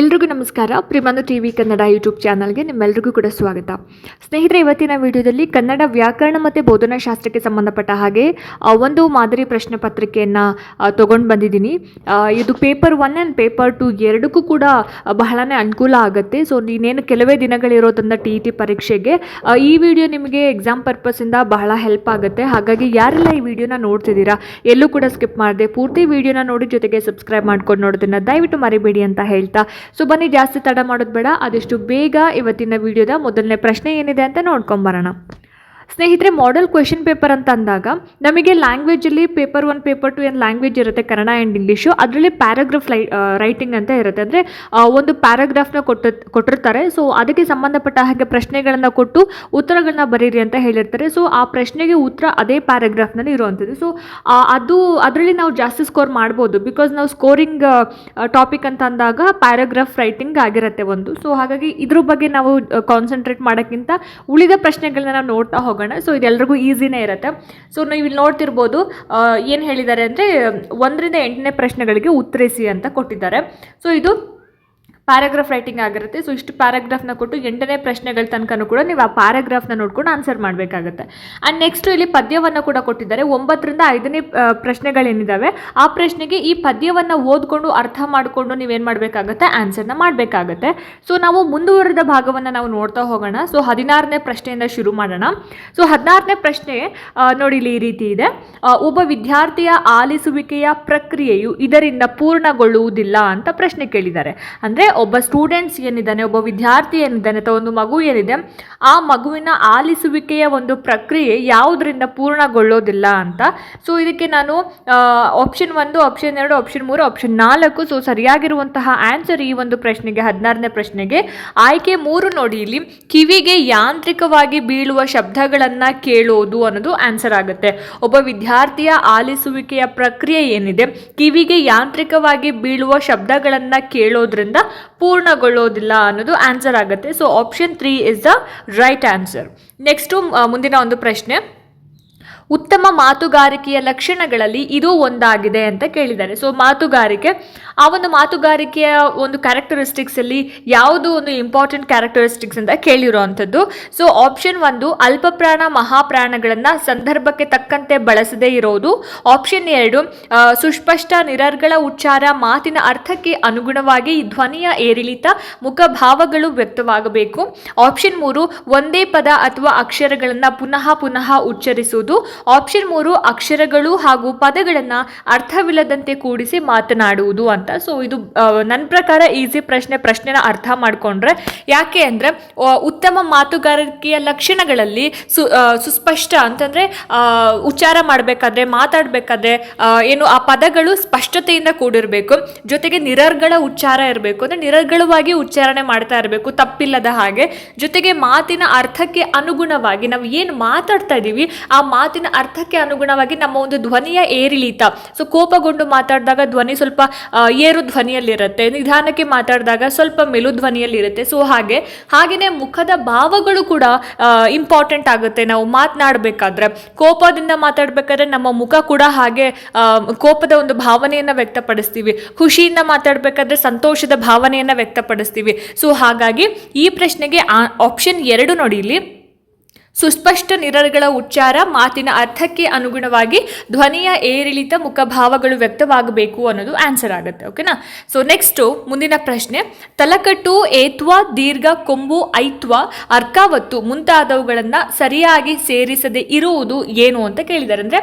ಎಲ್ರಿಗೂ ನಮಸ್ಕಾರ. ಪ್ರಿಮಾನು ಟಿ ವಿ ಕನ್ನಡ ಯೂಟ್ಯೂಬ್ ಚಾನಲ್ಗೆ ನಿಮ್ಮೆಲ್ರಿಗೂ ಕೂಡ ಸ್ವಾಗತ. ಸ್ನೇಹಿತರೆ, ಇವತ್ತಿನ ವಿಡಿಯೋದಲ್ಲಿ ಕನ್ನಡ ವ್ಯಾಕರಣ ಮತ್ತು ಬೋಧನಾಶಾಸ್ತ್ರಕ್ಕೆ ಸಂಬಂಧಪಟ್ಟ ಹಾಗೆ ಒಂದು ಮಾದರಿ ಪ್ರಶ್ನೆ ಪತ್ರಿಕೆಯನ್ನು ತೊಗೊಂಡು ಬಂದಿದ್ದೀನಿ. ಇದು paper one and paper two ಎರಡಕ್ಕೂ ಕೂಡ ಬಹಳನೇ ಅನುಕೂಲ ಆಗುತ್ತೆ. ಸೊ ನೀನೇನು ಕೆಲವೇ ದಿನಗಳಿರೋದ್ರಿಂದ ಟಿ ಇ ಟಿ ಪರೀಕ್ಷೆಗೆ ಈ ವಿಡಿಯೋ ನಿಮಗೆ ಎಕ್ಸಾಮ್ ಪರ್ಪಸಿಂದ ಬಹಳ ಹೆಲ್ಪ್ ಆಗುತ್ತೆ. ಹಾಗಾಗಿ ಯಾರೆಲ್ಲ ಈ ವಿಡಿಯೋನ ನೋಡ್ತಿದ್ದೀರಾ, ಎಲ್ಲೂ ಕೂಡ ಸ್ಕಿಪ್ ಮಾಡಿದೆ ಪೂರ್ತಿ ವಿಡಿಯೋನ ನೋಡಿ ಜೊತೆಗೆ ಸಬ್ಸ್ಕ್ರೈಬ್ ಮಾಡ್ಕೊಂಡು ನೋಡೋದನ್ನು ದಯವಿಟ್ಟು ಮರಿಬೇಡಿ ಅಂತ ಹೇಳ್ತಾ ಸೊ ಬನ್ನಿ, ಜಾಸ್ತಿ ತಡ ಮಾಡೋದು ಬೇಡ, ಆದಷ್ಟು ಬೇಗ ಇವತ್ತಿನ ವಿಡಿಯೋದ ಮೊದಲನೇ ಪ್ರಶ್ನೆ ಏನಿದೆ ಅಂತ ನೋಡ್ಕೊಂಬರೋಣ ಸ್ನೇಹಿತರೆ ಮಾಡೆಲ್ ಕ್ವೆಶನ್ ಪೇಪರ್ ಅಂತ ಅಂದಾಗ ನಮಗೆ ಲ್ಯಾಂಗ್ವೇಜಲ್ಲಿ ಪೇಪರ್ ಒನ್ ಪೇಪರ್ ಟು ಏನು ಲ್ಯಾಂಗ್ವೇಜ್ ಇರುತ್ತೆ, ಕನ್ನಡ ಆ್ಯಂಡ್ ಇಂಗ್ಲೀಷು ಅದರಲ್ಲಿ ಪ್ಯಾರಾಗ್ರಾಫ್ ಲೈ ರೈಟಿಂಗ್ ಅಂತ ಇರುತ್ತೆ. ಅಂದರೆ ಒಂದು ಪ್ಯಾರಾಗ್ರಾಫ್ನ ಕೊಟ್ಟು, ಕೊಟ್ಟಿರ್ತಾರೆ. ಸೊ ಅದಕ್ಕೆ ಸಂಬಂಧಪಟ್ಟ ಹಾಗೆ ಪ್ರಶ್ನೆಗಳನ್ನು ಕೊಟ್ಟು ಉತ್ತರಗಳನ್ನ ಬರೀರಿ ಅಂತ ಹೇಳಿರ್ತಾರೆ. ಸೊ ಆ ಪ್ರಶ್ನೆಗೆ ಉತ್ತರ ಅದೇ ಪ್ಯಾರಾಗ್ರಾಫ್ನಲ್ಲಿ ಇರುವಂಥದ್ದು. ಸೊ ಅದು, ಅದರಲ್ಲಿ ನಾವು ಜಾಸ್ತಿ ಸ್ಕೋರ್ ಮಾಡ್ಬೋದು. ಬಿಕಾಸ್ ನಾವು ಸ್ಕೋರಿಂಗ್ ಟಾಪಿಕ್ ಅಂತ ಅಂದಾಗ ಪ್ಯಾರಾಗ್ರಾಫ್ ರೈಟಿಂಗ್ ಆಗಿರುತ್ತೆ ಒಂದು. ಸೊ ಹಾಗಾಗಿ ಇದ್ರ ಬಗ್ಗೆ ನಾವು ಕಾನ್ಸಂಟ್ರೇಟ್ ಮಾಡೋಕ್ಕಿಂತ ಉಳಿದ ಪ್ರಶ್ನೆಗಳನ್ನ ನಾವು ನೋಡ್ತಾ ಹೋಗೋಣ. ಸೊ ಇದೆಲ್ಲರಿಗೂ ಈಸಿನೇ ಇರುತ್ತೆ. ಸೊ ನೀವು ಇಲ್ಲಿ ನೋಡ್ತಿರ್ಬೋದು ಏನು ಹೇಳಿದ್ದಾರೆ ಅಂದರೆ ಒಂದರಿಂದ ಎಂಟನೇ ಪ್ರಶ್ನೆಗಳಿಗೆ ಉತ್ತರಿಸಿ ಅಂತ ಕೊಟ್ಟಿದ್ದಾರೆ. ಸೊ ಇದು ಪ್ಯಾರಾಗ್ರಾಫ್ ರೈಟಿಂಗ್ ಆಗಿರುತ್ತೆ. ಸೊ ಇಷ್ಟು ಪ್ಯಾರಾಗ್ರಾಫ್ನ ಕೊಟ್ಟು ಎಂಟನೇ ಪ್ರಶ್ನೆಗಳ ತನಕನೂ ಕೂಡ ನೀವು ಆ ಪ್ಯಾರಾಗ್ರಾಫ್ನ ನೋಡ್ಕೊಂಡು ಆನ್ಸರ್ ಮಾಡಬೇಕಾಗುತ್ತೆ. ಆ್ಯಂಡ್ ನೆಕ್ಸ್ಟ್ ಇಲ್ಲಿ ಪದ್ಯವನ್ನು ಕೂಡ ಕೊಟ್ಟಿದ್ದಾರೆ. ಒಂಬತ್ತರಿಂದ ಐದನೇ ಪ್ರಶ್ನೆಗಳೇನಿದ್ದಾವೆ ಆ ಪ್ರಶ್ನೆಗೆ ಈ ಪದ್ಯವನ್ನು ಓದ್ಕೊಂಡು, ಅರ್ಥ ಮಾಡಿಕೊಂಡು ನೀವೇನು ಮಾಡಬೇಕಾಗತ್ತೆ? ಆನ್ಸರ್ನ ಮಾಡಬೇಕಾಗತ್ತೆ. ಸೊ ನಾವು ಮುಂದುವರೆದ ಭಾಗವನ್ನು ನಾವು ನೋಡ್ತಾ ಹೋಗೋಣ. ಸೊ ಹದಿನಾರನೇ ಪ್ರಶ್ನೆಯಿಂದ ಶುರು ಮಾಡೋಣ. ಸೊ ಹದಿನಾರನೇ ಪ್ರಶ್ನೆ ನೋಡಿ ಇಲ್ಲಿ ಈ ರೀತಿ ಇದೆ. ಒಬ್ಬ ವಿದ್ಯಾರ್ಥಿಯ ಆಲಿಸುವಿಕೆಯ ಪ್ರಕ್ರಿಯೆಯು ಇದರಿಂದ ಪೂರ್ಣಗೊಳ್ಳುವುದಿಲ್ಲ ಅಂತ ಪ್ರಶ್ನೆ ಕೇಳಿದ್ದಾರೆ. ಅಂದರೆ ಒಬ್ಬ ಸ್ಟೂಡೆಂಟ್ಸ್ ಏನಿದ್ದಾನೆ, ಒಬ್ಬ ವಿದ್ಯಾರ್ಥಿ ಏನಿದ್ದಾನೆ, ಅಥವಾ ಒಂದು ಮಗು ಏನಿದೆ, ಆ ಮಗುವಿನ ಆಲಿಸುವಿಕೆಯ ಒಂದು ಪ್ರಕ್ರಿಯೆ ಯಾವುದರಿಂದ ಪೂರ್ಣಗೊಳ್ಳೋದಿಲ್ಲ ಅಂತ. ಸೊ ಇದಕ್ಕೆ ನಾನು ಆಪ್ಷನ್ ಒಂದು ಆಪ್ಷನ್ ಎರಡು ಆಪ್ಷನ್ ಮೂರು ಆಪ್ಷನ್ ನಾಲ್ಕು ಸೊ ಸರಿಯಾಗಿರುವಂತಹ ಆನ್ಸರ್ ಈ ಒಂದು ಪ್ರಶ್ನೆಗೆ, ಹದಿನಾರನೇ ಪ್ರಶ್ನೆಗೆ. ಆಯ್ಕೆ ಮೂರು ನೋಡಿ ಇಲ್ಲಿ. ಕಿವಿಗೆ ಯಾಂತ್ರಿಕವಾಗಿ ಬೀಳುವ ಶಬ್ದಗಳನ್ನು ಕೇಳೋದು ಅನ್ನೋದು ಆನ್ಸರ್ ಆಗುತ್ತೆ. ಒಬ್ಬ ವಿದ್ಯಾರ್ಥಿಯ ಆಲಿಸುವಿಕೆಯ ಪ್ರಕ್ರಿಯೆ ಏನಿದೆ, ಕಿವಿಗೆ ಯಾಂತ್ರಿಕವಾಗಿ ಬೀಳುವ ಶಬ್ದಗಳನ್ನು ಕೇಳೋದ್ರಿಂದ ಪೂರ್ಣಗೊಳ್ಳೋದಿಲ್ಲ ಅನ್ನೋದು ಆನ್ಸರ್ ಆಗುತ್ತೆ. So option three is the right answer next ಮುಂದಿನ ಒಂದು ಪ್ರಶ್ನೆ. ಉತ್ತಮ ಮಾತುಗಾರಿಕೆಯ ಲಕ್ಷಣಗಳಲ್ಲಿ ಇದು ಒಂದಾಗಿದೆ ಅಂತ ಕೇಳಿದ್ದಾರೆ. ಸೊ ಮಾತುಗಾರಿಕೆ, ಆ ಒಂದು ಮಾತುಗಾರಿಕೆಯ ಒಂದು ಕ್ಯಾರೆಕ್ಟರಿಸ್ಟಿಕ್ಸಲ್ಲಿ ಯಾವುದು ಒಂದು ಇಂಪಾರ್ಟೆಂಟ್ ಕ್ಯಾರೆಕ್ಟರಿಸ್ಟಿಕ್ಸ್ ಅಂತ ಕೇಳಿರುವಂಥದ್ದು. ಸೊ ಆಪ್ಷನ್ ಒಂದು, ಅಲ್ಪಪ್ರಾಣ ಮಹಾಪ್ರಾಣಗಳನ್ನು ಸಂದರ್ಭಕ್ಕೆ ತಕ್ಕಂತೆ ಬಳಸದೇ ಇರೋದು. ಆಪ್ಷನ್ ಎರಡು ಸುಸ್ಪಷ್ಟ ನಿರರ್ಗಳ ಉಚ್ಚಾರ, ಮಾತಿನ ಅರ್ಥಕ್ಕೆ ಅನುಗುಣವಾಗಿ ಧ್ವನಿಯ ಏರಿಳಿತ, ಮುಖಭಾವಗಳು ವ್ಯಕ್ತವಾಗಬೇಕು. ಆಪ್ಷನ್ ಮೂರು, ಒಂದೇ ಪದ ಅಥವಾ ಅಕ್ಷರಗಳನ್ನು ಪುನಃ ಪುನಃ ಉಚ್ಚರಿಸುವುದು. ಆಪ್ಷನ್ ಮೂರು ಅಕ್ಷರಗಳು ಹಾಗೂ ಪದಗಳನ್ನು ಅರ್ಥವಿಲ್ಲದಂತೆ ಕೂಡಿಸಿ ಮಾತನಾಡುವುದು ಅಂತ. ಸೊ ಇದು ನನ್ನ ಪ್ರಕಾರ ಈಸಿ ಪ್ರಶ್ನೆ, ಪ್ರಶ್ನೆನ ಅರ್ಥ ಮಾಡಿಕೊಂಡ್ರೆ ಯಾಕೆ ಅಂದರೆ ಉತ್ತಮ ಮಾತುಗಾರಿಕೆಯ ಲಕ್ಷಣಗಳಲ್ಲಿ ಸು ಸುಸ್ಪಷ್ಟ ಅಂತಂದರೆ ಉಚ್ಚಾರ ಮಾಡಬೇಕಾದ್ರೆ, ಮಾತಾಡಬೇಕಾದ್ರೆ ಏನು, ಆ ಪದಗಳು ಸ್ಪಷ್ಟತೆಯಿಂದ ಕೂಡಿರಬೇಕು. ಜೊತೆಗೆ ನಿರರ್ಗಳ ಉಚ್ಚಾರ ಇರಬೇಕು. ಅಂದರೆ ನಿರರ್ಗಳವಾಗಿ ಉಚ್ಚಾರಣೆ ಮಾಡ್ತಾ ಇರಬೇಕು, ತಪ್ಪಿಲ್ಲದ ಹಾಗೆ. ಜೊತೆಗೆ ಮಾತಿನ ಅರ್ಥಕ್ಕೆ ಅನುಗುಣವಾಗಿ ನಾವು ಏನು ಮಾತಾಡ್ತಾ ಇದ್ದೀವಿ ಆ ಮಾತಿನ ಅರ್ಥಕ್ಕೆ ಅನುಗುಣವಾಗಿ ನಮ್ಮ ಒಂದು ಧ್ವನಿಯ ಏರಿಳಿತ. ಸೊ ಕೋಪಗೊಂಡು ಮಾತಾಡಿದಾಗ ಧ್ವನಿ ಸ್ವಲ್ಪ ಏರು ಧ್ವನಿಯಲ್ಲಿರುತ್ತೆ. ನಿಧಾನಕ್ಕೆ ಮಾತಾಡಿದಾಗ ಸ್ವಲ್ಪ ಮೆಲು ಧ್ವನಿಯಲ್ಲಿರುತ್ತೆ. ಸೊ ಹಾಗೆ ಹಾಗೆಯೇ ಮುಖದ ಭಾವಗಳು ಕೂಡ ಇಂಪಾರ್ಟೆಂಟ್ ಆಗುತ್ತೆ. ನಾವು ಮಾತನಾಡಬೇಕಾದ್ರೆ, ಕೋಪದಿಂದ ಮಾತಾಡಬೇಕಾದ್ರೆ ನಮ್ಮ ಮುಖ ಕೂಡ ಹಾಗೆ ಕೋಪದ ಒಂದು ಭಾವನೆಯನ್ನು ವ್ಯಕ್ತಪಡಿಸ್ತೀವಿ. ಖುಷಿಯಿಂದ ಮಾತಾಡಬೇಕಾದ್ರೆ ಸಂತೋಷದ ಭಾವನೆಯನ್ನು ವ್ಯಕ್ತಪಡಿಸ್ತೀವಿ. ಸೊ ಹಾಗಾಗಿ ಈ ಪ್ರಶ್ನೆಗೆ ಆಪ್ಷನ್ ಎರಡು ನೋಡಿ ಇಲ್ಲಿ. ಸುಸ್ಪಷ್ಟ ನಿರರ್ಗಳ ಉಚ್ಚಾರ ಮಾತಿನ ಅರ್ಥಕ್ಕೆ ಅನುಗುಣವಾಗಿ ಧ್ವನಿಯ ಏರಿಳಿತ ಮುಖಭಾವಗಳು ವ್ಯಕ್ತವಾಗಬೇಕು ಅನ್ನೋದು ಆನ್ಸರ್ ಆಗುತ್ತೆ ಓಕೆನಾ ಸೊ ನೆಕ್ಸ್ಟು ಮುಂದಿನ ಪ್ರಶ್ನೆ. ತಲಕಟ್ಟು, ಏತ್ವ, ದೀರ್ಘ, ಕೊಂಬು, ಐತ್ವ, ಅರ್ಕಾವತ್ತು ಮುಂತಾದವುಗಳನ್ನು ಸರಿಯಾಗಿ ಸೇರಿಸದೆ ಇರುವುದು ಏನು ಅಂತ ಕೇಳಿದ್ದಾರೆ. ಅಂದರೆ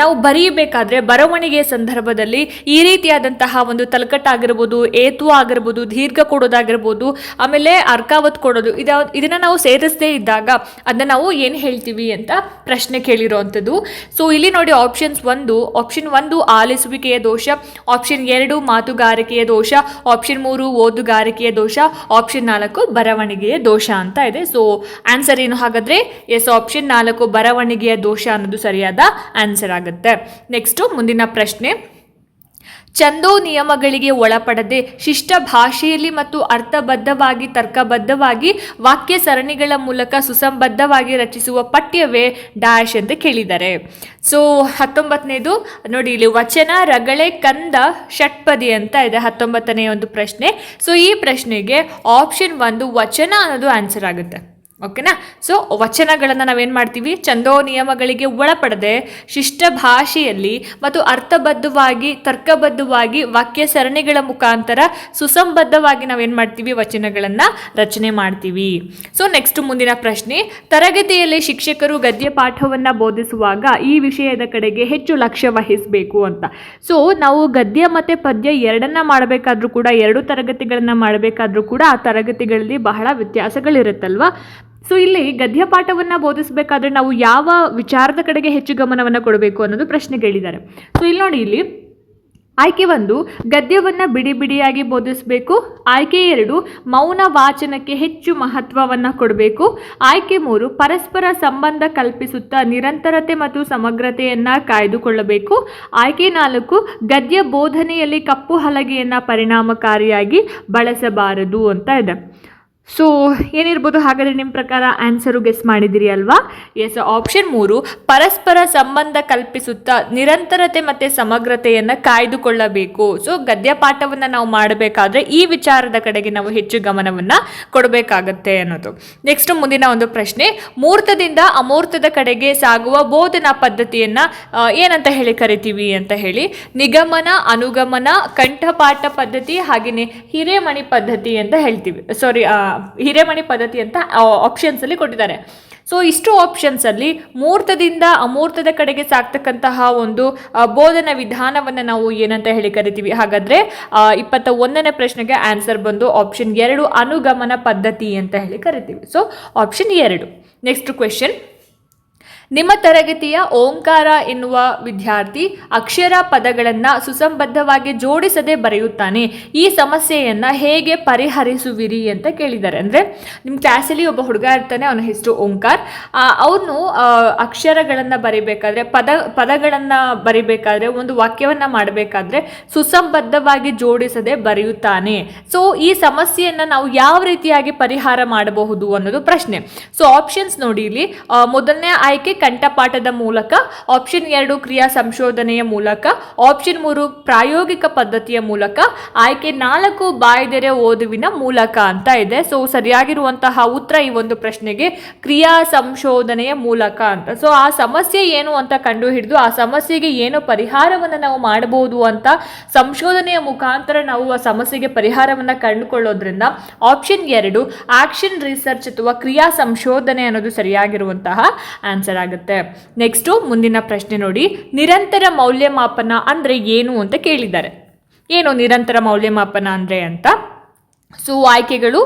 ನಾವು ಬರೆಯಬೇಕಾದ್ರೆ ಬರವಣಿಗೆಯ ಸಂದರ್ಭದಲ್ಲಿ ಈ ರೀತಿಯಾದಂತಹ ಒಂದು ತಲಕಟ್ಟಾಗಿರ್ಬೋದು ಏತ್ವ ಆಗಿರ್ಬೋದು, ದೀರ್ಘ ಕೊಡೋದಾಗಿರ್ಬೋದು, ಆಮೇಲೆ ಅರ್ಕಾವತ್ ಕೊಡೋದು, ಇದ, ಇದನ್ನು ನಾವು ಸೇರಿಸದೇ ಇದ್ದಾಗ ಅದನ್ನ ನಾವು ಏನು ಹೇಳ್ತೀವಿ ಅಂತ ಪ್ರಶ್ನೆ ಕೇಳಿರುವಂಥದ್ದು ಸೊ ಇಲ್ಲಿ ನೋಡಿ ಆಪ್ಷನ್ಸ್ ಒಂದು ಆಪ್ಷನ್ ಒಂದು ಆಲಿಸುವಿಕೆಯ ದೋಷ ಆಪ್ಷನ್ ಎರಡು ಮಾತುಗಾರಿಕೆಯ ದೋಷ ಆಪ್ಷನ್ ಮೂರು ಓದುಗಾರಿಕೆಯ ದೋಷ ಆಪ್ಷನ್ ನಾಲ್ಕು ಬರವಣಿಗೆಯ ದೋಷ ಅಂತ ಇದೆ. ಸೊ ಆನ್ಸರ್ ಏನು ಹಾಗಾದ್ರೆ? ಎಸ್ ಆಪ್ಷನ್ ನಾಲ್ಕು ಬರವಣಿಗೆಯ ದೋಷ ಅನ್ನೋದು ಸರಿಯಾದ ಆನ್ಸರ್ ಆಗುತ್ತೆ. ನೆಕ್ಸ್ಟು ಮುಂದಿನ ಪ್ರಶ್ನೆ. ಛಂದೋ ನಿಯಮಗಳಿಗೆ ಒಳಪಡದೆ ಶಿಷ್ಟ ಭಾಷೆಯಲ್ಲಿ ಮತ್ತು ಅರ್ಥಬದ್ಧವಾಗಿ, ತರ್ಕಬದ್ಧವಾಗಿ, ವಾಕ್ಯ ಸರಣಿಗಳ ಮೂಲಕ ಸುಸಂಬದ್ಧವಾಗಿ ರಚಿಸುವ ಪಠ್ಯವೇ ಡ್ಯಾಶ್ ಅಂತ ಕೇಳಿದ್ದಾರೆ ಸೊ ಹತ್ತೊಂಬತ್ತನೇದು, ನೋಡಿ ಇಲ್ಲಿ, ವಚನ ರಗಳೆ ಕಂದ ಷಟ್ಪದಿ ಅಂತ ಇದೆ ಹತ್ತೊಂಬತ್ತನೇ ಒಂದು ಪ್ರಶ್ನೆ. ಸೊ ಈ ಪ್ರಶ್ನೆಗೆ ಆಪ್ಷನ್ ಒಂದು ವಚನ ಅನ್ನೋದು ಆನ್ಸರ್ ಆಗುತ್ತೆ. ಓಕೆನಾ ಸೊ ವಚನಗಳನ್ನು ನಾವೇನು ಮಾಡ್ತೀವಿ? ಚಂದೋ ನಿಯಮಗಳಿಗೆ ಒಳಪಡದೆ, ಶಿಷ್ಟ ಭಾಷೆಯಲ್ಲಿ ಮತ್ತು ಅರ್ಥಬದ್ಧವಾಗಿ, ತರ್ಕಬದ್ಧವಾಗಿ ವಾಕ್ಯ ಸರಣಿಗಳ ಮುಖಾಂತರ ಸುಸಂಬದ್ಧವಾಗಿ ನಾವೇನು ಮಾಡ್ತೀವಿ? ವಚನಗಳನ್ನು ರಚನೆ ಮಾಡ್ತೀವಿ. ಸೊ ನೆಕ್ಸ್ಟ್ ಮುಂದಿನ ಪ್ರಶ್ನೆ, ತರಗತಿಯಲ್ಲಿ ಶಿಕ್ಷಕರು ಗದ್ಯ ಪಾಠವನ್ನು ಬೋಧಿಸುವಾಗ ಈ ವಿಷಯದ ಕಡೆಗೆ ಹೆಚ್ಚು ಲಕ್ಷ್ಯ ವಹಿಸಬೇಕು ಅಂತ. ಸೊ ನಾವು ಗದ್ಯ ಮತ್ತು ಪದ್ಯ ಎರಡನ್ನ ಮಾಡಬೇಕಾದ್ರೂ ಕೂಡ, ಎರಡು ತರಗತಿಗಳನ್ನು ಮಾಡಬೇಕಾದ್ರೂ ಕೂಡ ಆ ತರಗತಿಗಳಲ್ಲಿ ಬಹಳ ವ್ಯತ್ಯಾಸಗಳಿರುತ್ತಲ್ವಾ? ಸೊ ಇಲ್ಲಿ ಗದ್ಯ ಪಾಠವನ್ನು ಬೋಧಿಸಬೇಕಾದ್ರೆ ನಾವು ಯಾವ ವಿಚಾರದ ಕಡೆಗೆ ಹೆಚ್ಚು ಗಮನವನ್ನು ಕೊಡಬೇಕು ಅನ್ನೋದು ಪ್ರಶ್ನೆ ಕೇಳಿದ್ದಾರೆ ಸೊ ಇಲ್ಲಿ ನೋಡಿ ಇಲ್ಲಿ, ಆಯ್ಕೆ ಒಂದು, ಗದ್ಯವನ್ನು ಬಿಡಿ ಬಿಡಿಯಾಗಿ ಬೋಧಿಸಬೇಕು. ಆಯ್ಕೆ ಎರಡು, ಮೌನ ವಾಚನಕ್ಕೆ ಹೆಚ್ಚು ಮಹತ್ವವನ್ನು ಕೊಡಬೇಕು. ಆಯ್ಕೆ ಮೂರು, ಪರಸ್ಪರ ಸಂಬಂಧ ಕಲ್ಪಿಸುತ್ತಾ ನಿರಂತರತೆ ಮತ್ತು ಸಮಗ್ರತೆಯನ್ನು ಕಾಯ್ದುಕೊಳ್ಳಬೇಕು. ಆಯ್ಕೆ ನಾಲ್ಕು, ಗದ್ಯ ಬೋಧನೆಯಲ್ಲಿ ಕಪ್ಪು ಹಲಗೆಯನ್ನು ಪರಿಣಾಮಕಾರಿಯಾಗಿ ಬಳಸಬಾರದು ಅಂತ ಇದೆ. ಸೊ ಏನಿರ್ಬೋದು? ಹಾಗಾದರೆ ನಿಮ್ಮ ಪ್ರಕಾರ ಆನ್ಸರು ಗೆಸ್ ಮಾಡಿದಿರಿ ಅಲ್ವಾ? ಎಸ್ ಆಪ್ಷನ್ ಮೂರು, ಪರಸ್ಪರ ಸಂಬಂಧ ಕಲ್ಪಿಸುತ್ತಾ ನಿರಂತರತೆ ಮತ್ತು ಸಮಗ್ರತೆಯನ್ನು ಕಾಯ್ದುಕೊಳ್ಳಬೇಕು. ಸೊ ಗದ್ಯ ಪಾಠವನ್ನು ನಾವು ಮಾಡಬೇಕಾದ್ರೆ ಈ ವಿಚಾರದ ಕಡೆಗೆ ನಾವು ಹೆಚ್ಚು ಗಮನವನ್ನು ಕೊಡಬೇಕಾಗತ್ತೆ ಅನ್ನೋದು. ನೆಕ್ಸ್ಟ್ ಮುಂದಿನ ಒಂದು ಪ್ರಶ್ನೆ ಮೂರ್ತದಿಂದ ಅಮೂರ್ತದ ಕಡೆಗೆ ಸಾಗುವ ಬೋಧನಾ ಪದ್ಧತಿಯನ್ನು ಏನಂತ ಹೇಳಿ ಕರಿತೀವಿ ಅಂತ ಹೇಳಿ. ನಿಗಮನ, ಅನುಗಮನ, ಕಂಠಪಾಠ ಪದ್ಧತಿ ಹಾಗೆಯೇ ಹಿರೇಮಣಿ ಪದ್ಧತಿ ಅಂತ ಹೇಳ್ತೀವಿ. ಸಾರಿ ಹಿರೇಮಣಿ ಪದ್ಧತಿ ಅಂತ ಆಪ್ಷನ್ಸಲ್ಲಿ ಕೊಟ್ಟಿದ್ದಾರೆ. ಸೊ ಇಷ್ಟು ಆಪ್ಷನ್ಸಲ್ಲಿ ಮೂರ್ತದಿಂದ ಅಮೂರ್ತದ ಕಡೆಗೆ ಸಾಕ್ತಕ್ಕಂತಹ ಒಂದು ಬೋಧನಾ ವಿಧಾನವನ್ನು ನಾವು ಏನಂತ ಹೇಳಿ ಕರಿತೀವಿ. ಹಾಗಾದರೆ ಇಪ್ಪತ್ತ ಒಂದನೇ ಪ್ರಶ್ನೆಗೆ ಆನ್ಸರ್ ಬಂದು ಆಪ್ಷನ್ ಎರಡು ಅನುಗಮನ ಪದ್ಧತಿ ಅಂತ ಹೇಳಿ ಕರಿತೀವಿ. ಸೊ ಆಪ್ಷನ್ ಎರಡು. ನೆಕ್ಸ್ಟ್ ಕ್ವೆಶನ್ ನಿಮ್ಮ ತರಗತಿಯ ಓಂಕಾರ ಎನ್ನುವ ವಿದ್ಯಾರ್ಥಿ ಅಕ್ಷರ ಪದಗಳನ್ನು ಸುಸಂಬದ್ಧವಾಗಿ ಜೋಡಿಸದೆ ಬರೆಯುತ್ತಾನೆ. ಈ ಸಮಸ್ಯೆಯನ್ನು ಹೇಗೆ ಪರಿಹರಿಸುವಿರಿ ಅಂತ ಕೇಳಿದ್ದಾರೆ. ಅಂದರೆ ನಿಮ್ಮ ಕ್ಲಾಸಲ್ಲಿ ಒಬ್ಬ ಹುಡುಗ ಇರ್ತಾನೆ, ಅವನ ಹೆಸರು ಓಂಕಾರ್. ಅವನು ಅಕ್ಷರಗಳನ್ನು ಬರಿಬೇಕಾದ್ರೆ, ಪದ, ಪದಗಳನ್ನು ಬರಿಬೇಕಾದ್ರೆ, ಒಂದು ವಾಕ್ಯವನ್ನು ಮಾಡಬೇಕಾದ್ರೆ ಸುಸಂಬದ್ಧವಾಗಿ ಜೋಡಿಸದೆ ಬರೆಯುತ್ತಾನೆ. ಸೊ ಈ ಸಮಸ್ಯೆಯನ್ನು ನಾವು ಯಾವ ರೀತಿಯಾಗಿ ಪರಿಹಾರ ಮಾಡಬಹುದು ಅನ್ನೋದು ಪ್ರಶ್ನೆ. ಸೊ ಆಪ್ಷನ್ಸ್ ನೋಡಿ ಇಲ್ಲಿ. ಮೊದಲನೇ ಆಯ್ಕೆ ಕಂಠಪಾಠದ ಮೂಲಕ ಆಪ್ಷನ್ ಎರಡು ಕ್ರಿಯಾ ಸಂಶೋಧನೆಯ ಮೂಲಕ ಆಪ್ಷನ್ ಮೂರು ಪ್ರಾಯೋಗಿಕ ಪದ್ಧತಿಯ ಮೂಲಕ, ಆಯ್ಕೆ ನಾಲ್ಕು ಬಾಯ್ದೆರೆ ಓದುವಿನ ಮೂಲಕ ಅಂತ ಇದೆ. ಸೊ ಸರಿಯಾಗಿರುವಂತಹ ಉತ್ತರ ಈ ಒಂದು ಪ್ರಶ್ನೆಗೆ ಕ್ರಿಯಾ ಸಂಶೋಧನೆಯ ಮೂಲಕ ಅಂತ. ಸೊ ಆ ಸಮಸ್ಯೆ ಏನು ಅಂತ ಕಂಡು ಹಿಡಿದು ಆ ಸಮಸ್ಯೆಗೆ ಏನು ಪರಿಹಾರವನ್ನು ನಾವು ಮಾಡಬಹುದು ಅಂತ ಸಂಶೋಧನೆಯ ಮುಖಾಂತರ ನಾವು ಆ ಸಮಸ್ಯೆಗೆ ಪರಿಹಾರವನ್ನು ಕಂಡುಕೊಳ್ಳೋದ್ರಿಂದ ಆಪ್ಷನ್ ಎರಡು ಆಕ್ಷನ್ ರಿಸರ್ಚ್ ಅಥವಾ ಕ್ರಿಯಾ ಸಂಶೋಧನೆ ಅನ್ನೋದು ಸರಿಯಾಗಿರುವಂತಹ ಆನ್ಸರ್ ಆಗುತ್ತೆ ನೆಕ್ಸ್ಟು ಮುಂದಿನ ಪ್ರಶ್ನೆ ನೋಡಿ, ನಿರಂತರ ಮೌಲ್ಯಮಾಪನ ಅಂದರೆ ಏನು ಅಂತ ಕೇಳಿದ್ದಾರೆ. ಏನು ನಿರಂತರ ಮೌಲ್ಯಮಾಪನ ಅಂದರೆ ಅಂತ? ಸೊ ಆಯ್ಕೆಗಳು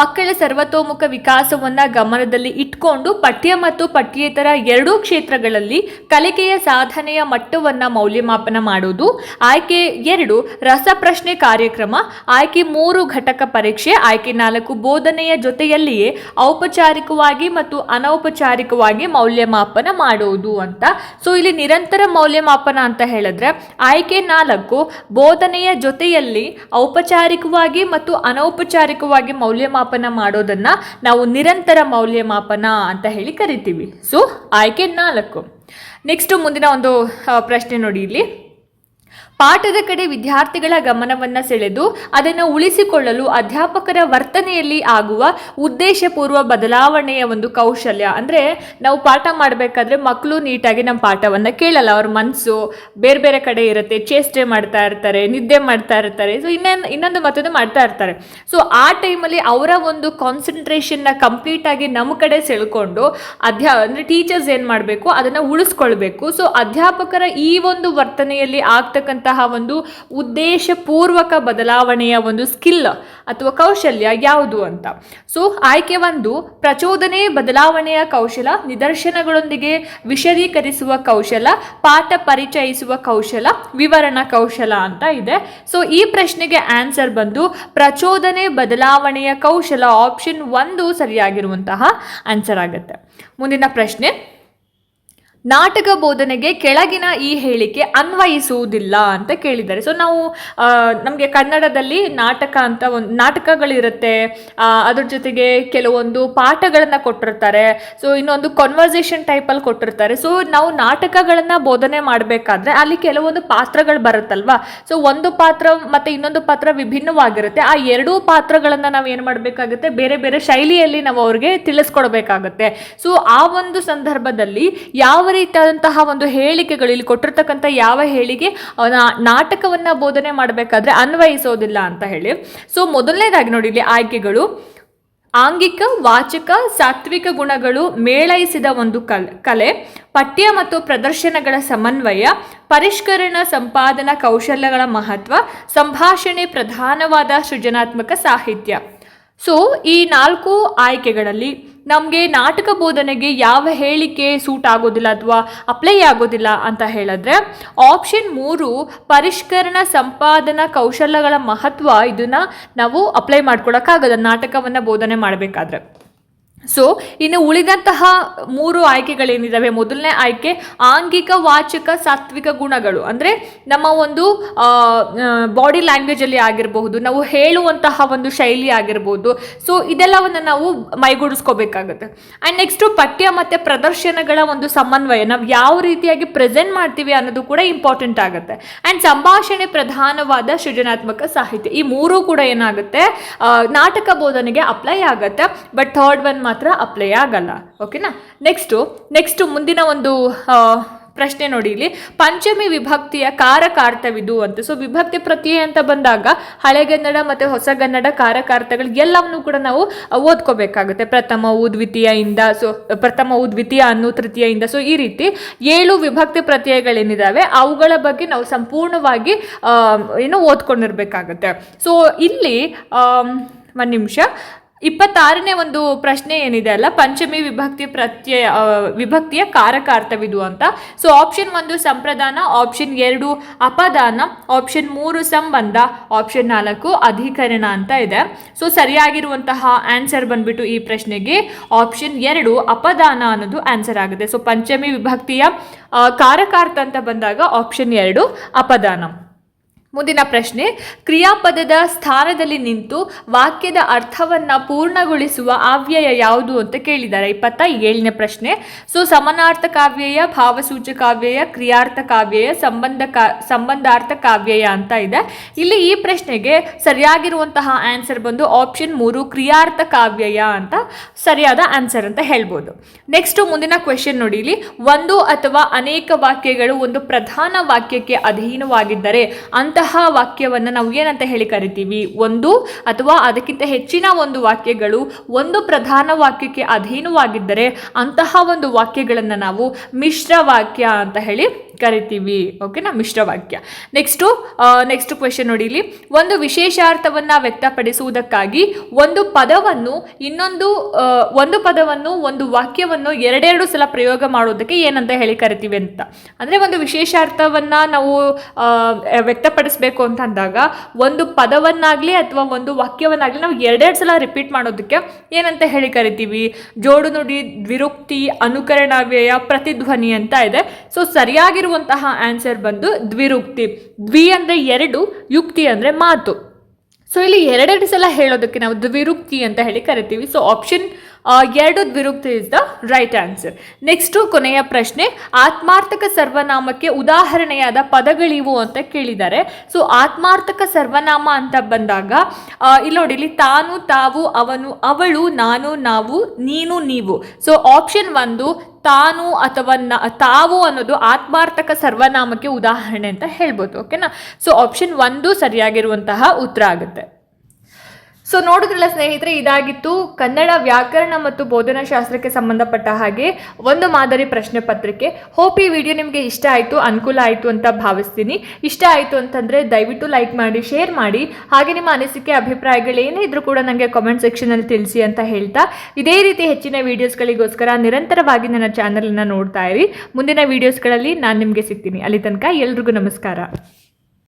ಮಕ್ಕಳ ಸರ್ವತೋಮುಖ ವಿಕಾಸವನ್ನು ಗಮನದಲ್ಲಿ ಇಟ್ಕೊಂಡು ಪಠ್ಯ ಮತ್ತು ಪಠ್ಯೇತರ ಎರಡೂ ಕ್ಷೇತ್ರಗಳಲ್ಲಿ ಕಲಿಕೆಯ ಸಾಧನೆಯ ಮಟ್ಟವನ್ನು ಮೌಲ್ಯಮಾಪನ ಮಾಡುವುದು, ಆಯ್ಕೆ ಎರಡು ರಸಪ್ರಶ್ನೆ ಕಾರ್ಯಕ್ರಮ, ಆಯ್ಕೆ ಮೂರು ಘಟಕ ಪರೀಕ್ಷೆ, ಆಯ್ಕೆ ನಾಲ್ಕು ಬೋಧನೆಯ ಜೊತೆಯಲ್ಲಿಯೇ ಔಪಚಾರಿಕವಾಗಿ ಮತ್ತು ಅನೌಪಚಾರಿಕವಾಗಿ ಮೌಲ್ಯಮಾಪನ ಮಾಡುವುದು ಅಂತ. ಸೊ ಇಲ್ಲಿ ನಿರಂತರ ಮೌಲ್ಯಮಾಪನ ಅಂತ ಹೇಳಿದ್ರೆ, ಆಯ್ಕೆ ನಾಲ್ಕು ಬೋಧನೆಯ ಜೊತೆಯಲ್ಲಿ ಔಪಚಾರಿಕವಾಗಿ ಮತ್ತು ಅನೌಪಚಾರಿಕವಾಗಿ ಮೌಲ್ಯಮಾಪನ ಮಾಡೋದನ್ನ ನಾವು ನಿರಂತರ ಮೌಲ್ಯಮಾಪನ ಅಂತ ಹೇಳಿ ಕರಿತೀವಿ. ಸೊ ಆಯ್ಕೆ ನಾಲ್ಕು. ನೆಕ್ಸ್ಟ್ ಮುಂದಿನ ಒಂದು ಪ್ರಶ್ನೆ ನೋಡಿ ಇಲ್ಲಿ. ಪಾಠದ ಕಡೆ ವಿದ್ಯಾರ್ಥಿಗಳ ಗಮನವನ್ನು ಸೆಳೆದು ಅದನ್ನು ಉಳಿಸಿಕೊಳ್ಳಲು ಅಧ್ಯಾಪಕರ ವರ್ತನೆಯಲ್ಲಿ ಆಗುವ ಉದ್ದೇಶಪೂರ್ವ ಬದಲಾವಣೆಯ ಒಂದು ಕೌಶಲ್ಯ. ಅಂದರೆ ನಾವು ಪಾಠ ಮಾಡಬೇಕಾದ್ರೆ ಮಕ್ಕಳು ನೀಟಾಗಿ ನಮ್ಮ ಪಾಠವನ್ನು ಕೇಳಲ್ಲ. ಅವ್ರ ಮನಸ್ಸು ಬೇರೆ ಬೇರೆ ಕಡೆ ಇರುತ್ತೆ. ಚೇಷ್ಟೆ ಮಾಡ್ತಾ ಇರ್ತಾರೆ, ನಿದ್ದೆ ಮಾಡ್ತಾ ಇರ್ತಾರೆ. ಸೊ ಇನ್ನೊಂದು ಇನ್ನೊಂದು ಮತ್ತೊಂದು ಮಾಡ್ತಾ ಇರ್ತಾರೆ. ಸೊ ಆ ಟೈಮಲ್ಲಿ ಅವರ ಒಂದು ಕಾನ್ಸಂಟ್ರೇಷನ್ನ ಕಂಪ್ಲೀಟಾಗಿ ನಮ್ಮ ಕಡೆ ಸೆಳ್ಕೊಂಡು ಅಧ್ಯಾ, ಅಂದರೆ ಟೀಚರ್ಸ್ ಏನು ಮಾಡಬೇಕು? ಅದನ್ನು ಉಳಿಸ್ಕೊಳ್ಬೇಕು. ಸೊ ಅಧ್ಯಾಪಕರ ಈ ಒಂದು ವರ್ತನೆಯಲ್ಲಿ ಆಗ್ತಕ್ಕಂತಹ ಒಂದು ಉದ್ದೇಶಪೂರ್ವಕ ಬದಲಾವಣೆಯ ಒಂದು ಸ್ಕಿಲ್ ಅಥವಾ ಕೌಶಲ್ಯ ಯಾವುದು ಅಂತ. ಸೊ ಆಯ್ಕೆ ಒಂದು ಪ್ರಚೋದನೆ, ಬದಲಾವಣೆಯ ಕೌಶಲ, ನಿದರ್ಶನಗಳೊಂದಿಗೆ ವಿಶದೀಕರಿಸುವ ಕೌಶಲ, ಪಾಠ ಪರಿಚಯಿಸುವ ಕೌಶಲ, ವಿವರಣಾ ಕೌಶಲ ಅಂತ ಇದೆ. ಸೊ ಈ ಪ್ರಶ್ನೆಗೆ ಆನ್ಸರ್ ಬಂದು ಪ್ರಚೋದನೆ, ಬದಲಾವಣೆಯ ಕೌಶಲ ಆಪ್ಷನ್ ಒಂದು ಸರಿಯಾಗಿರುವಂತಹ ಆನ್ಸರ್ ಆಗುತ್ತೆ. ಮುಂದಿನ ಪ್ರಶ್ನೆ. ನಾಟಕ ಬೋಧನೆಗೆ ಕೆಳಗಿನ ಈ ಹೇಳಿಕೆ ಅನ್ವಯಿಸುವುದಿಲ್ಲ ಅಂತ ಕೇಳಿದ್ದಾರೆ. ಸೊ ನಾವು ನಮಗೆ ಕನ್ನಡದಲ್ಲಿ ನಾಟಕ ಅಂತ ಒಂದು ನಾಟಕಗಳಿರುತ್ತೆ. ಅದ್ರ ಜೊತೆಗೆ ಕೆಲವೊಂದು ಪಾಠಗಳನ್ನು ಕೊಟ್ಟಿರ್ತಾರೆ. ಸೊ ಇನ್ನೊಂದು ಕನ್ವರ್ಸೇಷನ್ ಟೈಪಲ್ಲಿ ಕೊಟ್ಟಿರ್ತಾರೆ. ಸೊ ನಾವು ನಾಟಕಗಳನ್ನು ಬೋಧನೆ ಮಾಡಬೇಕಾದ್ರೆ ಅಲ್ಲಿ ಕೆಲವೊಂದು ಪಾತ್ರಗಳು ಬರುತ್ತಲ್ವಾ? ಸೊ ಒಂದು ಪಾತ್ರ ಮತ್ತು ಇನ್ನೊಂದು ಪಾತ್ರ ವಿಭಿನ್ನವಾಗಿರುತ್ತೆ. ಆ ಎರಡೂ ಪಾತ್ರಗಳನ್ನು ನಾವು ಏನು ಮಾಡಬೇಕಾಗುತ್ತೆ? ಬೇರೆ ಬೇರೆ ಶೈಲಿಯಲ್ಲಿ ನಾವು ಅವ್ರಿಗೆ ತಿಳಿಸ್ಕೊಡ್ಬೇಕಾಗುತ್ತೆ. ಸೊ ಆ ಒಂದು ಸಂದರ್ಭದಲ್ಲಿ ಯಾವ ರೀತಿಯಾದಂತಹ ಒಂದು ಹೇಳಿಕೆಗಳು ಇಲ್ಲಿ ಕೊಟ್ಟಿರ್ತಕ್ಕಂಥ ಯಾವ ಹೇಳಿಕೆ ನಾಟಕವನ್ನು ಬೋಧನೆ ಮಾಡಬೇಕಾದ್ರೆ ಅನ್ವಯಿಸೋದಿಲ್ಲ ಅಂತ ಹೇಳಿ. ಸೊ ಮೊದಲನೇದಾಗಿ ನೋಡಿ ಇಲ್ಲಿ ಆಯ್ಕೆಗಳು. ಆಂಗಿಕ, ವಾಚಕ, ಸಾತ್ವಿಕ ಗುಣಗಳು ಮೇಳೈಸಿದ ಒಂದು ಕಲ್, ಕಲೆ. ಪಠ್ಯ ಮತ್ತು ಪ್ರದರ್ಶನಗಳ ಸಮನ್ವಯ. ಪರಿಷ್ಕರಣ, ಸಂಪಾದನಾ ಕೌಶಲ್ಯಗಳ ಮಹತ್ವ. ಸಂಭಾಷಣೆ ಪ್ರಧಾನವಾದ ಸೃಜನಾತ್ಮಕ ಸಾಹಿತ್ಯ. ಸೊ ಈ ನಾಲ್ಕು ಆಯ್ಕೆಗಳಲ್ಲಿ ನಮಗೆ ನಾಟಕ ಬೋಧನೆಗೆ ಯಾವ ಹೇಳಿಕೆ ಸೂಟ್ ಆಗೋದಿಲ್ಲ ಅಥವಾ ಅಪ್ಲೈ ಆಗೋದಿಲ್ಲ ಅಂತ ಹೇಳಿದ್ರೆ ಆಪ್ಷನ್ ಮೂರು, ಪರಿಷ್ಕರಣ ಸಂಪಾದನಾ ಕೌಶಲ್ಯಗಳ ಮಹತ್ವ ಇದನ್ನು ನಾವು ಅಪ್ಲೈ ಮಾಡ್ಕೊಳಕ್ಕಾಗದ ನಾಟಕವನ್ನು ಬೋಧನೆ ಮಾಡಬೇಕಾದ್ರೆ. ಸೊ ಇನ್ನು ಉಳಿದಂತಹ ಮೂರು ಆಯ್ಕೆಗಳೇನಿದ್ದಾವೆ ಮೊದಲನೇ ಆಯ್ಕೆ, ಆಂಗಿಕ, ವಾಚಕ, ಸಾತ್ವಿಕ ಗುಣಗಳು. ಅಂದರೆ ನಮ್ಮ ಒಂದು ಬಾಡಿ ಲ್ಯಾಂಗ್ವೇಜಲ್ಲಿ ಆಗಿರಬಹುದು, ನಾವು ಹೇಳುವಂತಹ ಒಂದು ಶೈಲಿ ಆಗಿರ್ಬೋದು. ಸೊ ಇದೆಲ್ಲವನ್ನು ನಾವು ಮೈಗೂಡಿಸ್ಕೋಬೇಕಾಗುತ್ತೆ. ಆ್ಯಂಡ್ ನೆಕ್ಸ್ಟು ಪಠ್ಯ ಮತ್ತು ಪ್ರದರ್ಶನಗಳ ಒಂದು ಸಮನ್ವಯ. ನಾವು ಯಾವ ರೀತಿಯಾಗಿ ಪ್ರೆಸೆಂಟ್ ಮಾಡ್ತೀವಿ ಅನ್ನೋದು ಕೂಡ ಇಂಪಾರ್ಟೆಂಟ್ ಆಗುತ್ತೆ. ಆ್ಯಂಡ್ ಸಂಭಾಷಣೆ ಪ್ರಧಾನವಾದ ಸೃಜನಾತ್ಮಕ ಸಾಹಿತ್ಯ. ಈ ಮೂರೂ ಕೂಡ ಏನಾಗುತ್ತೆ? ನಾಟಕ ಬೋಧನೆಗೆ ಅಪ್ಲೈ ಆಗುತ್ತೆ. ಬಟ್ ಥರ್ಡ್ ಒನ್ ಮಾತ್ರ ಅಪ್ಲೈ ಆಗಲ್ಲ ಓಕೆನಾ ನೆಕ್ಸ್ಟು ನೆಕ್ಸ್ಟು ಮುಂದಿನ ಒಂದು ಪ್ರಶ್ನೆ ನೋಡಿ ಇಲ್ಲಿ. ಪಂಚಮಿ ವಿಭಕ್ತಿಯ ಕಾರಕಾರ್ಥವಿದು ಅಂತ. ಸೊ ವಿಭಕ್ತಿ ಪ್ರತ್ಯಯ ಅಂತ ಬಂದಾಗ ಹಳೆಗನ್ನಡ ಮತ್ತು ಹೊಸಗನ್ನಡ ಕಾರಕಾರ್ಥಗಳು ಎಲ್ಲವನ್ನು ಕೂಡ ನಾವು ಓದ್ಕೋಬೇಕಾಗುತ್ತೆ. ಪ್ರಥಮ ಪ್ರಥಮವು ದ್ವಿತೀಯದಿಂದ ಸೊ, ಪ್ರಥಮ ದ್ವಿತೀಯ ಅನ್ನು ಇಂದ. ಸೊ ಈ ರೀತಿ ಏಳು ವಿಭಕ್ತಿ ಪ್ರತ್ಯಯಗಳೇನಿದ್ದಾವೆ ಅವುಗಳ ಬಗ್ಗೆ ನಾವು ಸಂಪೂರ್ಣವಾಗಿ ಏನು ಓದ್ಕೊಂಡಿರ್ಬೇಕಾಗುತ್ತೆ. ಸೊ ಇಲ್ಲಿ ಒಂದು ನಿಮಿಷ. ಇಪ್ಪತ್ತಾರನೇ ಒಂದು ಪ್ರಶ್ನೆ ಏನಿದೆ ಅಲ್ಲ, ಪಂಚಮಿ ವಿಭಕ್ತಿ ಪ್ರತ್ಯಯ ವಿಭಕ್ತಿಯ ಕಾರಕಾರ್ಥವಿದು ಅಂತ. ಸೊ ಆಪ್ಷನ್ ಒಂದು ಸಂಪ್ರದಾನ ಆಪ್ಷನ್ ಎರಡು ಅಪದಾನ ಆಪ್ಷನ್ ಮೂರು ಸಂಬಂಧ ಆಪ್ಷನ್ ನಾಲ್ಕು ಅಧಿಕರಣ ಅಂತ ಇದೆ. ಸೊ ಸರಿಯಾಗಿರುವಂತಹ ಆನ್ಸರ್ ಬಂದ್ಬಿಟ್ಟು ಈ ಪ್ರಶ್ನೆಗೆ ಆಪ್ಷನ್ ಎರಡು ಅಪದಾನ ಅನ್ನೋದು ಆನ್ಸರ್ ಆಗುತ್ತೆ. ಸೊ ಪಂಚಮಿ ವಿಭಕ್ತಿಯ ಕಾರಕಾರ್ಥ ಅಂತ ಬಂದಾಗ ಆಪ್ಷನ್ ಎರಡು ಅಪದಾನ. ಮುಂದಿನ ಪ್ರಶ್ನೆ, ಕ್ರಿಯಾಪದದ ಸ್ಥಾನದಲ್ಲಿ ನಿಂತು ವಾಕ್ಯದ ಅರ್ಥವನ್ನ ಪೂರ್ಣಗೊಳಿಸುವ ಅವ್ಯಯ ಯಾವುದು ಅಂತ ಕೇಳಿದ್ದಾರೆ. ಇಪ್ಪತ್ತ ಏಳನೇ ಪ್ರಶ್ನೆ, ಸೊ ಸಮಾನಾರ್ಥ ಕಾವ್ಯಯ ಭಾವಸೂಚಕಾವ್ಯಯ ಕ್ರಿಯಾರ್ಥ ಕಾವ್ಯಯ, ಸಂಬಂಧ ಕಾ, ಸಂಬಂಧಾರ್ಥ ಕಾವ್ಯಯ ಅಂತ ಇದೆ. ಇಲ್ಲಿ ಈ ಪ್ರಶ್ನೆಗೆ ಸರಿಯಾಗಿರುವಂತಹ ಆನ್ಸರ್ ಬಂದು ಆಪ್ಷನ್ ಮೂರು, ಕ್ರಿಯಾರ್ಥ ಕಾವ್ಯಯ ಅಂತ ಸರಿಯಾದ ಆನ್ಸರ್ ಅಂತ ಹೇಳ್ಬೋದು. ನೆಕ್ಸ್ಟ್ ಮುಂದಿನ ಕ್ವೆಶನ್ ನೋಡಿ. ಇಲ್ಲಿ ಒಂದು ಅಥವಾ ಅನೇಕ ವಾಕ್ಯಗಳು ಒಂದು ಪ್ರಧಾನ ವಾಕ್ಯಕ್ಕೆ ಅಧೀನವಾಗಿದ್ದರೆ ಅಂತಹ ವಾಕ್ಯವನ್ನು ನಾವು ಏನಂತ ಹೇಳಿ ಕರಿತೀವಿ? ಒಂದು ಅಥವಾ ಅದಕ್ಕಿಂತ ಹೆಚ್ಚಿನ ಒಂದು ವಾಕ್ಯಗಳು ಒಂದು ಪ್ರಧಾನ ವಾಕ್ಯಕ್ಕೆ ಅಧೀನವಾಗಿದ್ದರೆ ಅಂತಹ ಒಂದು ವಾಕ್ಯಗಳನ್ನು ನಾವು ಮಿಶ್ರ ವಾಕ್ಯ ಅಂತ ಹೇಳಿ ಕರಿತೀವಿ. ಓಕೆನಾ ಮಿಶ್ರ ವಾಕ್ಯ ನೆಕ್ಸ್ಟು ನೆಕ್ಸ್ಟ್ ಕ್ವೆಶನ್ ನೋಡಿ ಇಲ್ಲಿ. ಒಂದು ವಿಶೇಷಾರ್ಥವನ್ನು ವ್ಯಕ್ತಪಡಿಸುವುದಕ್ಕಾಗಿ ಒಂದು ಪದವನ್ನು ಇನ್ನೊಂದು ಒಂದು ಪದವನ್ನು, ಒಂದು ವಾಕ್ಯವನ್ನು ಎರಡೆರಡು ಸಲ ಪ್ರಯೋಗ ಮಾಡೋದಕ್ಕೆ ಏನಂತ ಹೇಳಿ ಕರಿತೀವಿ ಅಂತ. ಅಂದರೆ ಒಂದು ವಿಶೇಷಾರ್ಥವನ್ನು ನಾವು ವ್ಯಕ್ತಪಡಿಸಬೇಕು ಅಂತ ಅಂದಾಗ ಒಂದು ಪದವನ್ನಾಗಲಿ ಅಥವಾ ಒಂದು ವಾಕ್ಯವನ್ನಾಗಲಿ ನಾವು ಎರಡೆರಡು ಸಲ ರಿಪೀಟ್ ಮಾಡೋದಕ್ಕೆ ಏನಂತ ಹೇಳಿ ಕರಿತೀವಿ? ಜೋಡು ನುಡಿ ದ್ವಿರುಕ್ತಿ ಅನುಕರಣವ್ಯಯ, ಪ್ರತಿಧ್ವನಿ ಅಂತ ಇದೆ. ಸೊ ಸರಿಯಾಗಿರುವಂತಹ ಆನ್ಸರ್ ಬಂದು ದ್ವಿರುಕ್ತಿ. ದ್ವಿ ಅಂದರೆ ಎರಡು, ಯುಕ್ತಿ ಅಂದರೆ ಮಾತು. ಸೊ ಇಲ್ಲಿ ಎರಡೆರಡು ಸಲ ಹೇಳೋದಕ್ಕೆ ನಾವು ದ್ವಿರುಕ್ತಿ ಅಂತ ಹೇಳಿ ಕರಿತೀವಿ. ಸೊ ಆಪ್ಷನ್ ಎರಡು ದ್ವಿರುಕ್ತಿ is the right answer next ಕೊನೆಯ ಪ್ರಶ್ನೆ, ಆತ್ಮಾರ್ಥಕ ಸರ್ವನಾಮಕ್ಕೆ ಉದಾಹರಣೆಯಾದ ಪದಗಳಿವು ಅಂತ ಕೇಳಿದ್ದಾರೆ. ಸೊ ಆತ್ಮಾರ್ಥಕ ಸರ್ವನಾಮ ಅಂತ ಬಂದಾಗ ಇಲ್ಲಿ ನೋಡಿ, ಇಲ್ಲಿ ತಾನು, ತಾವು, ಅವನು, ಅವಳು, ನಾನು, ನಾವು, ನೀನು, ನೀವು. ಸೊ ಆಪ್ಷನ್ ಒಂದು ತಾನು ಅಥವಾ ನ- ತಾವು ಅನ್ನೋದು ಆತ್ಮಾರ್ಥಕ ಸರ್ವನಾಮಕ್ಕೆ ಉದಾಹರಣೆ ಅಂತ ಹೇಳ್ಬೋದು ಓಕೆನಾ ಸೊ ಆಪ್ಷನ್ ಒಂದು ಸರಿಯಾಗಿರುವಂತಹ ಉತ್ತರ ಆಗುತ್ತೆ. ಸೊ ನೋಡಿದ್ರಲ್ಲ ಸ್ನೇಹಿತರೆ, ಇದಾಗಿತ್ತು ಕನ್ನಡ ವ್ಯಾಕರಣ ಮತ್ತು ಬೋಧನಾ ಶಾಸ್ತ್ರಕ್ಕೆ ಸಂಬಂಧಪಟ್ಟ ಹಾಗೆ ಒಂದು ಮಾದರಿ ಪ್ರಶ್ನೆ ಪತ್ರಿಕೆ. ಹೋಪ್ ಈ ವಿಡಿಯೋ ನಿಮಗೆ ಇಷ್ಟ ಆಯಿತು, ಅನುಕೂಲ ಆಯಿತು ಅಂತ ಭಾವಿಸ್ತೀನಿ. ಇಷ್ಟ ಆಯಿತು ಅಂತಂದರೆ ದಯವಿಟ್ಟು ಲೈಕ್ ಮಾಡಿ ಶೇರ್ ಮಾಡಿ. ಹಾಗೆ ನಿಮ್ಮ ಅನಿಸಿಕೆ, ಅಭಿಪ್ರಾಯಗಳು ಏನೇ ಇದ್ರೂ ಕೂಡ ನನಗೆ ಕಾಮೆಂಟ್ ಸೆಕ್ಷನಲ್ಲಿ ತಿಳಿಸಿ ಅಂತ ಹೇಳ್ತಾ. ಇದೇ ರೀತಿ ಹೆಚ್ಚಿನ ವೀಡಿಯೋಸ್ಗಳಿಗೋಸ್ಕರ ನಿರಂತರವಾಗಿ ನನ್ನ ಚಾನಲನ್ನು ನೋಡ್ತಾ ಇರಿ. ಮುಂದಿನ ವೀಡಿಯೋಸ್ಗಳಲ್ಲಿ ನಾನು ನಿಮಗೆ ಸಿಗ್ತೀನಿ. ಅಲ್ಲಿ ತನಕ ಎಲ್ರಿಗೂ ನಮಸ್ಕಾರ.